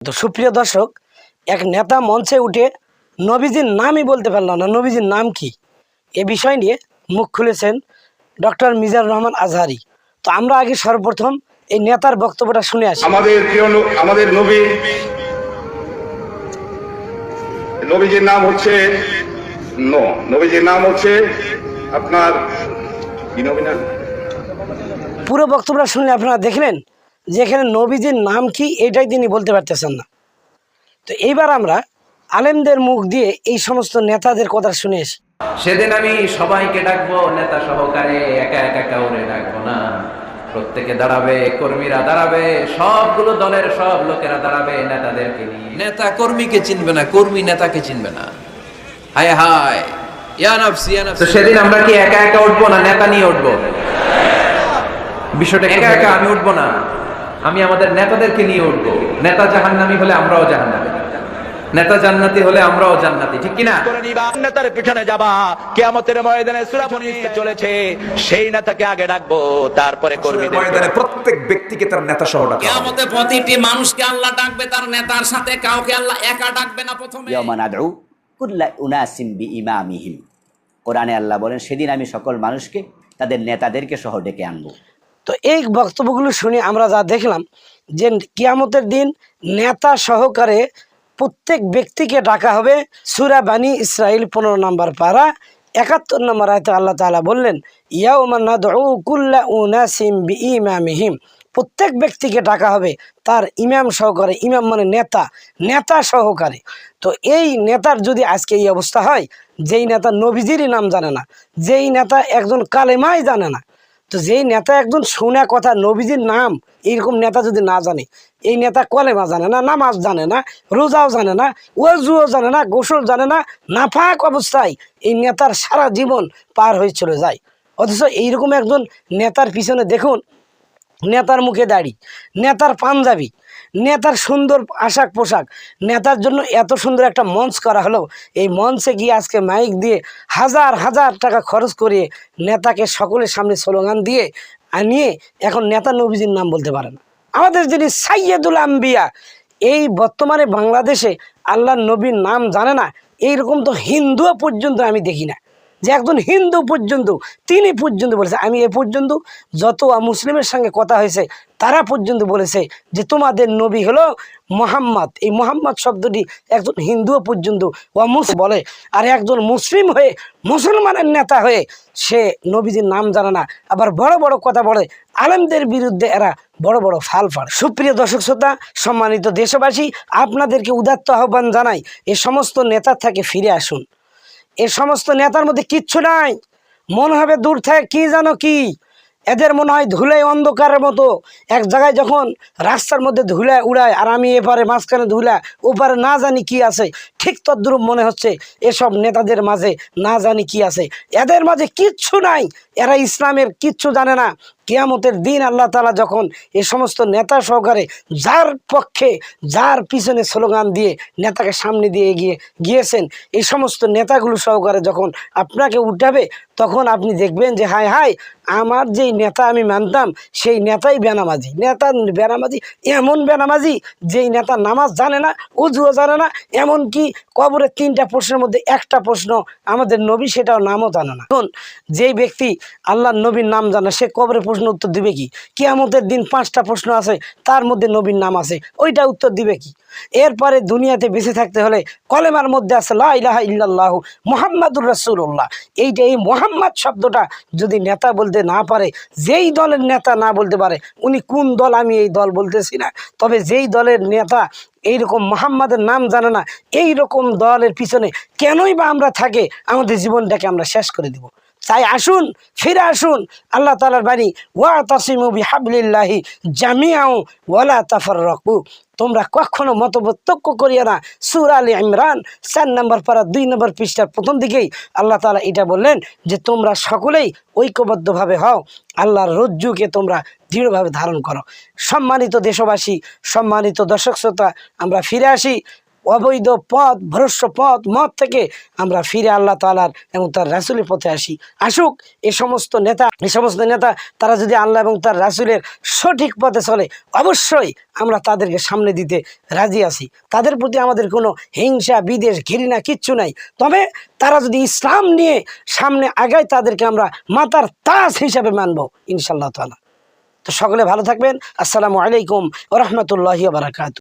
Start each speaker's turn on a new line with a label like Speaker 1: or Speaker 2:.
Speaker 1: তো সুপ্রিয় দর্শক এক নেতা মঞ্চে উঠে নবীজির নামই বলতে পারল না। নবীজির নাম কি? এ বিষয় নিয়ে মুখ খুলেছেন ডক্টর মিজার রহমান আজহারি। তো আমরা আগে সর্বপ্রথম এই নেতার বক্তব্যটা শুনে আসি।
Speaker 2: আমাদের প্রিয় আমাদের নবী নবীজির নাম হচ্ছে ন। নবীজির নাম হচ্ছে আপনার কি নবী নাম?
Speaker 1: পুরো বক্তব্যটা শুনলে আপনারা দেখলেন যে এখানে নবীজির নাম কি এটাই তিনি বলতে পারতেছেন না। তো এইবার আমরা আলেমদের মুখ দিয়ে এই সমস্ত নেতাদের কথা শুনে
Speaker 3: সেদিন আমি সবাইকে ডাকবো নেতা সহকারে একা একা কাউরে ডাকবো না। প্রত্যেকে দাঁড়াবে কর্মীরা দাঁড়াবে সবগুলো দলের সব লোকেরা দাঁড়াবে নেতাদেরকে নিয়ে।
Speaker 4: নেতা কর্মীকে চিনবে না কর্মী নেতাকে চিনবে না। হায় হায়
Speaker 3: সেদিন আমরা কি একা একা উঠবো না নেতা নিয়ে উঠবো? বিষয়টা একা একা আমি উঠবো না। আমি আমাদের নেতাদেরকে নিয়ে উঠবো। নেতা জাহান্নামি হলে আমরাও জাহান্নামি। নেতা জান্নাতি হলে আমরাও জান্নাতি ঠিক কিনা?
Speaker 5: নেতার পিছনে যাবা কেয়ামতের ময়দানে সুরাফনি চলেছে সেই নেতাকে আগে ডাকবো তারপরে কর্মীদের
Speaker 6: ময়দানে প্রত্যেক ব্যক্তিকে তার নেতা সহ ডাকা হবে।
Speaker 4: প্রতিটি মানুষকে আল্লাহ ডাকবে তার নেতার সাথে কাউকে আল্লাহ একা ডাকবে না প্রথমে।
Speaker 7: ইয়ামা নাদউ কুল্লা উনাসিম বি ইমামিহিম কোরআনে আল্লাহ বলেন সেদিন আমি সকল মানুষকে তাদের নেতাদেরকে সহ ডেকে আনব।
Speaker 1: তো এই বক্তব্যগুলো শুনে আমরা যা দেখলাম যে কিয়ামতের দিন নেতা সহকারে প্রত্যেক ব্যক্তিকে ডাকা হবে সুরা বানী ইসরাইল পনেরো নম্বর পাড়া একাত্তর নম্বর আয়তে আল্লাহ তাআলা বললেন ইমামিহিম প্রত্যেক ব্যক্তিকে ডাকা হবে তার ইমাম সহকারে, ইমাম মানে নেতা নেতা সহকারে। তো এই নেতার যদি আজকে এই অবস্থা হয়, যেই নেতা নবীজিরই নাম জানে না, যেই নেতা একজন কালেমাই জানে না তো যেই নেতা একজন শোনা কথা, নবীজির নাম, এইরকম নেতা যদি না জানে, এই নেতা কলেমা জানে না, নামাজ জানে না, রোজাও জানে না, ওয়াজুও জানে না, গোসল জানে না নাফাক অবস্থায় এই নেতার সারা জীবন পার হয়ে চলে যায়। অথচ এইরকম একজন নেতার পিছনে দেখুন, নেতার মুখে দাড়ি, নেতার পাঞ্জাবি নেতার সুন্দর আশাক পোশাক। নেতার জন্য এত সুন্দর একটা মঞ্চ করা হলো। এই মঞ্চে গিয়ে আজকে মাইক দিয়ে হাজার হাজার টাকা খরচ করে নেতাকে সকলের সামনে স্লোগান দিয়ে আনিয়ে এখন নেতা নবীজির নাম বলতে পারে না আমাদের যিনি সাইয়েদুল আম্বিয়া, এই বর্তমানে বাংলাদেশে আল্লাহ নবীর নাম জানে না, এইরকম তো হিন্দুও পর্যন্ত আমি দেখি না। যে একজন হিন্দু পর্যন্ত, তিনি পর্যন্ত বলেছে, আমি এ পর্যন্ত যত মুসলিমের সঙ্গে কথা হয়েছে, তারা পর্যন্ত বলেছে যে তোমাদের নবী হলো মোহাম্মদ। এই মোহাম্মদ শব্দটি একজন হিন্দুও পর্যন্ত ওয়ামুস বলে, আর একজন মুসলিম হয়ে মুসলমানের নেতা হয়ে সে নবীজির নাম জানে না। আবার বড় বড় কথা বলে, আলেমদের বিরুদ্ধে এরা বড় বড় ফাল ফাড়। সুপ্রিয় দর্শক শ্রোতা, সম্মানিত দেশবাসী, আপনাদেরকে উদাত্ত আহ্বান জানাই, এ সমস্ত নেতার থেকে ফিরে আসুন। এ সমস্ত নেতার মধ্যে কিচ্ছু নাই। মনে হবে দূর থেকে কি জানো কি? এদের মনে হয় ধুলাই অন্ধকারের মতো। এক জায়গায় যখন রাস্তার মধ্যে ধুলায় উড়ায় আর আমি এপারে মাঝখানে ধুলা ওপারে না জানি কি আছে, ঠিক তদ্রুপ মনে হচ্ছে এসব নেতাদের মাঝে না জানি কি আছে। এদের মাঝে কিচ্ছু নাই। এরা ইসলামের কিচ্ছু জানে না। কিয়ামতের দিন আল্লাহ তালা যখন এ সমস্ত নেতা সহকারে যার পক্ষে, যার পিছনে স্লোগান দিয়ে নেতাকে সামনে দিয়ে এগিয়ে গিয়েছেন, এই সমস্ত নেতাগুলো সহকারে যখন আপনাকে উঠাবে, তখন আপনি দেখবেন যে, হায় হায়, আমার যেই নেতা আমি মানতাম, সেই নেতাই বেনামাজি। নেতা বেনামাজি, এমন বেনামাজি যেই নেতা নামাজ জানে না, উজুও জানে না, এমনকি কবরের তিনটা প্রশ্নের মধ্যে একটা প্রশ্ন আমাদের নবী সেটাও নামও জানে না। যেই ব্যক্তি আল্লাহর নবীর নাম জানে, সে কবরের প্রশ্ন উত্তর দিবে কি? কিয়ামতের দিন পাঁচটা প্রশ্ন আছে, তার মধ্যে নবীর নাম আছে, ওইটা উত্তর দিবে কি? এরপরে দুনিয়াতে বেঁচে থাকতে হলে কলেমার মধ্যে আছে, লা ইলাহা ইল্লাল্লাহু মুহাম্মাদুর রাসূলুল্লাহ। এইটা এই মোহাম্মদ শব্দটা যদি নেতা বলতে না পারে, যেই দলের নেতা না বলতে পারে, উনি কোন দল আমি এই দল বলতেছি না। তবে যেই দলের নেতা এইরকম মোহাম্মদের নাম জানে না এই রকম দলের পিছনে কেনই বা আমরা থাকে, আমাদের জীবনটাকে আমরা শেষ করে দিব। তাই আসুন, ফিরে আসুন। আল্লাহ তালার বাণী ওয়া তাসিমু বিহাবলিল্লাহি জামিয়াও ওয়ালা তাফাররাকু। তোমরা কখনো মতপার্থক্য করিও না। সুর আলী ইমরান, চার নম্বর পারা, দুই নম্বর পৃষ্ঠার প্রথম দিকেই আল্লাহ তালা এটা বললেন যে, তোমরা সকলেই ঐক্যবদ্ধভাবে হও। আল্লাহর রজ্জুকে তোমরা দৃঢ়ভাবে ধারণ করো। সম্মানিত দেশবাসী, সম্মানিত দর্শক শ্রোতা আমরা ফিরে আসি। অবৈধ পথ ভ্রষ্ট পথ মত থেকে আমরা ফিরে আল্লাহ তালার এবং তার রাসুলের পথে আসি। আসুক, এ সমস্ত নেতা, এ সমস্ত নেতা, তারা যদি আল্লাহ এবং তার রাসুলের সঠিক পথে চলে, অবশ্যই আমরা তাদেরকে সামনে দিতে রাজি আছি। তাদের প্রতি আমাদের কোনো হিংসা বিদেশ ঘৃণা কিচ্ছু নাই। তবে তারা যদি ইসলাম নিয়ে সামনে আগায়, তাদেরকে আমরা মাতার তাস হিসাবে মানব ইনশাল্লাহ তালা তো সকলে ভালো থাকবেন। আসসালামু আলাইকুম ওরহমতুল্লাহি বারাকাতু